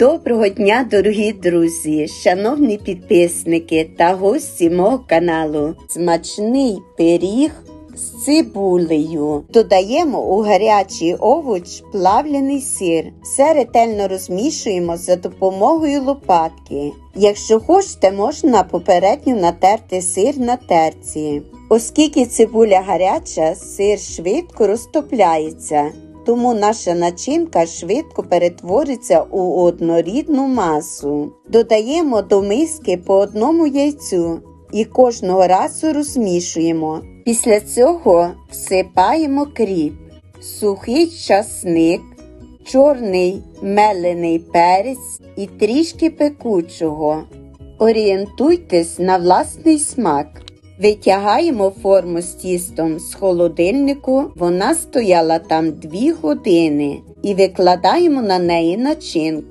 Доброго дня, дорогі друзі, шановні підписники та гості мого каналу. Смачний пиріг з цибулею. Додаємо у гарячий овоч плавлений сир. Все ретельно розмішуємо за допомогою лопатки. Якщо хочете, можна попередньо натерти сир на терці. Оскільки цибуля гаряча, сир швидко розтопляється. Тому наша начинка швидко перетвориться у однорідну масу. Додаємо до миски по одному яйцю і кожного разу розмішуємо. Після цього всипаємо кріп, сухий часник, чорний мелений перець і трішки пекучого. Орієнтуйтесь на власний смак. Витягаємо форму з тістом з холодильнику, вона стояла там 2 години, і викладаємо на неї начинку.